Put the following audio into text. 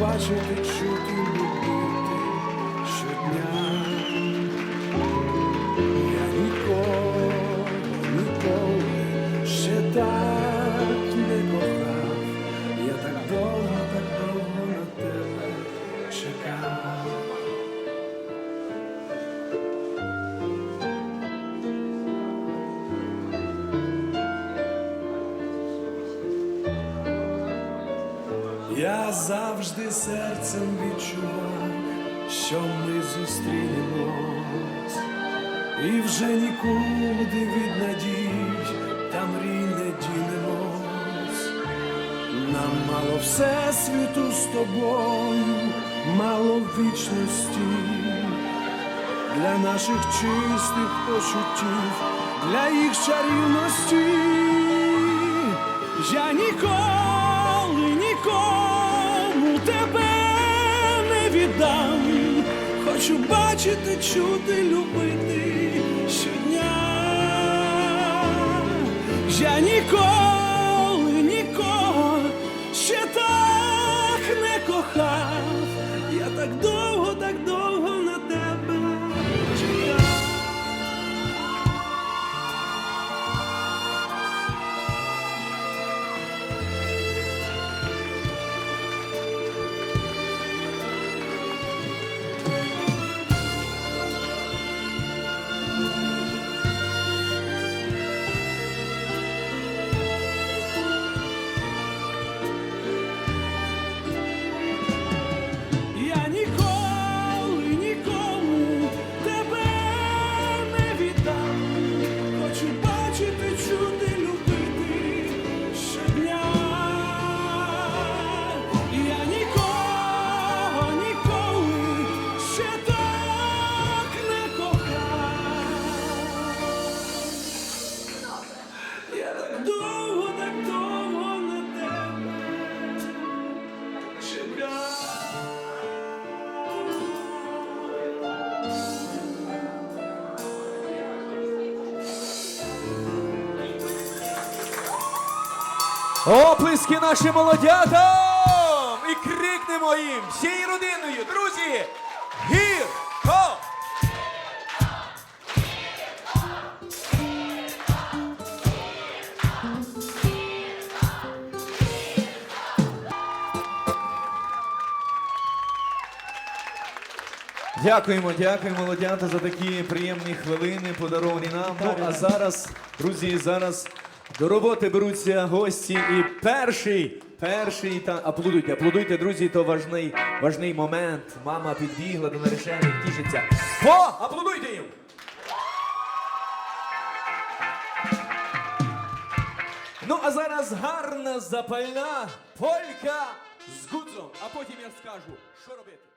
Хочу бачити, чути, любити Я завжди серцем відчував, що ми зустрінемось, і вже нікуди від надій та мрій не дінемось. Нам мало всесвіту з тобою, мало вічності для наших чистих почуттів, для їх чарівності. Я ніколи нікому Хочу бачити, чути, любити щодня. Я ніколи Оплески нашим молодятам! І крикнемо їм всією родиною, друзі! Гірко! Дякуємо, дякуємо, молодята, за такі приємні хвилини, подаровані нам. Ну а зараз, друзі, зараз до роботи беруться гості. І перший, перший та аплодуйте, аплодуйте, друзі, то важний, важний момент. Мама підбігла до наречених, тішиться. По, аплодуйте їм! Ну а зараз гарна запальна полька з гудзом. А потім я скажу, що робити.